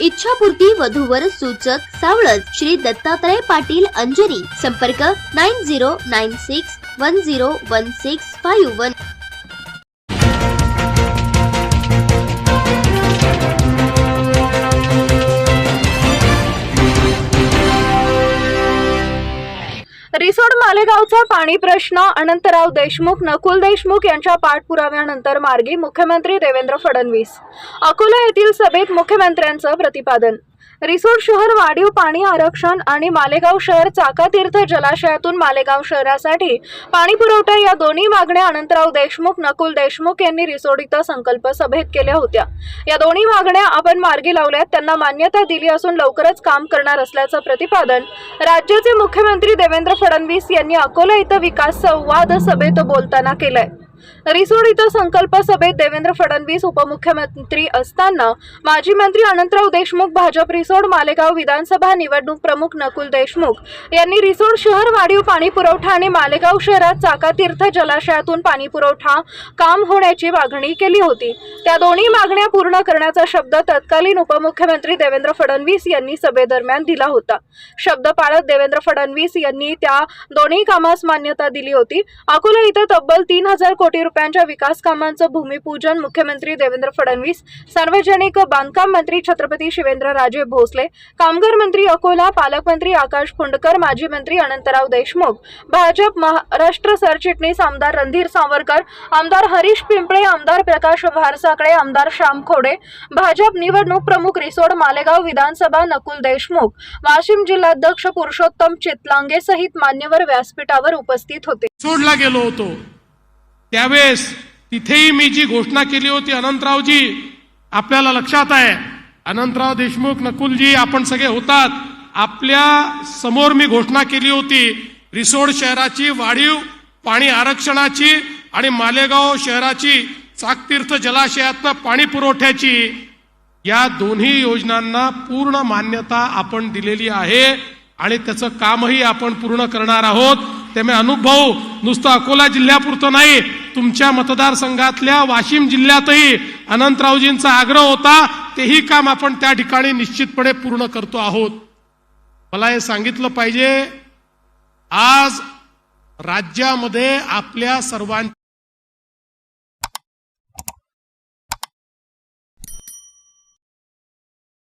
इच्छापूर्ती वधूवर सूचक सावळज श्री दत्तात्रय पाटील अंजनी. संपर्क nine zero nine six one zero one six five one. Risod मालेगावचा पाणी प्रश्न. अनंतराव देशमुख नकुल देशमुख यांच्या पाठपुराव्यानंतर मार्गी मुख्यमंत्री देवेंद्र फडणवीस. अकोला येथील सभेत मुख्यमंत्र्यांचं प्रतिपादन. रिसोड शहर वाढीव पाणी आरक्षण आणि मालेगाव शहर चाकातीर्थ जलाशयातून मालेगाव शहरासाठी पाणी पुरवठा या दोन्ही मागण्या अनंतराव देशमुख नकुल देशमुख यांनी रिसोड इथं संकल्प सभेत केल्या होत्या. या दोन्ही मागण्या आपण मार्गी लावल्यात त्यांना मान्यता दिली असून लवकरच काम करणार असल्याचं प्रतिपादन राज्याचे मुख्यमंत्री देवेंद्र फडणवीस यांनी अकोला इथं विकास संवाद सभेत बोलताना केलंय. रिसोड इथं संकल्प सभेत देवेंद्र फडणवीस उपमुख्यमंत्री असताना माजी मंत्री अनंतराव देशमुख भाजप रिसोड मालेगाव विधानसभा निवडणूक प्रमुख नकुल देशमुख यांनी रिसोड शहर वाढीव पाणी पुरवठा आणि मालेगाव शहरात चाकातीर्थ जलाशयातून पाणी पुरवठा काम होण्याची मागणी केली होती. त्या दोन्ही मागण्या पूर्ण करण्याचा शब्द तत्कालीन उपमुख्यमंत्री देवेंद्र फडणवीस यांनी सभेदरम्यान दिला होता. शब्द पाळत देवेंद्र फडणवीस यांनी त्या दोन्ही कामास मान्यता दिली होती. अकोला इथं तब्बल तीन हजार कोटी कोटी रुपयांच्या विकास कामांचं भूमिपूजन मुख्यमंत्री देवेंद्र फडणवीस सार्वजनिक बांधकाम मंत्री छत्रपती शिवेंद्रराजे भोसले कामगार मंत्री अकोला पालकमंत्री आकाश फुंडकर माजी मंत्री अनंतराव देशमुख भाजप महाराष्ट्र सरचिटणीस आमदार रणधीर सावरकर आमदार हरीश पिंपळे आमदार प्रकाश भारसाकडे आमदार श्याम खोडे भाजप निवडणूक प्रमुख रिसोड मालेगाव विधानसभा नकुल देशमुख वाशिम जिल्हाध्यक्ष पुरुषोत्तम चितलांगे सहित मान्यवर व्यासपीठावर उपस्थित होते. सोडला गेलो होतो. त्यावेळेस तिथेही मी जी घोषणा केली होती अनंतरावजी आपल्याला लक्षात आहे. अनंतराव देशमुख नकुलजी आपण सगळे होतात. आपल्यासमोर मी घोषणा केली होती रिसोड शहराची वाढीव पाणी आरक्षणाची आणि मालेगाव शहराची चाकतीर्थ जलाशयातनं पाणी पुरवठ्याची या दोन्ही योजनांना पूर्ण मान्यता आपण दिलेली आहे आणि त्याचं कामही आपण पूर्ण करणार आहोत. त्यामुळे अनुभव नुसतं अकोला जिल्ह्यापुरतं नाही तुमच्या मतदारसंघातल्या वाशिम जिल्ह्यातही अनंतरावजींचा आग्रह होता तेही काम आपण त्या ठिकाणी निश्चितपणे पूर्ण करतो आहोत. मला हे सांगितलं पाहिजे आज राज्यामध्ये आपल्या सर्वांच्या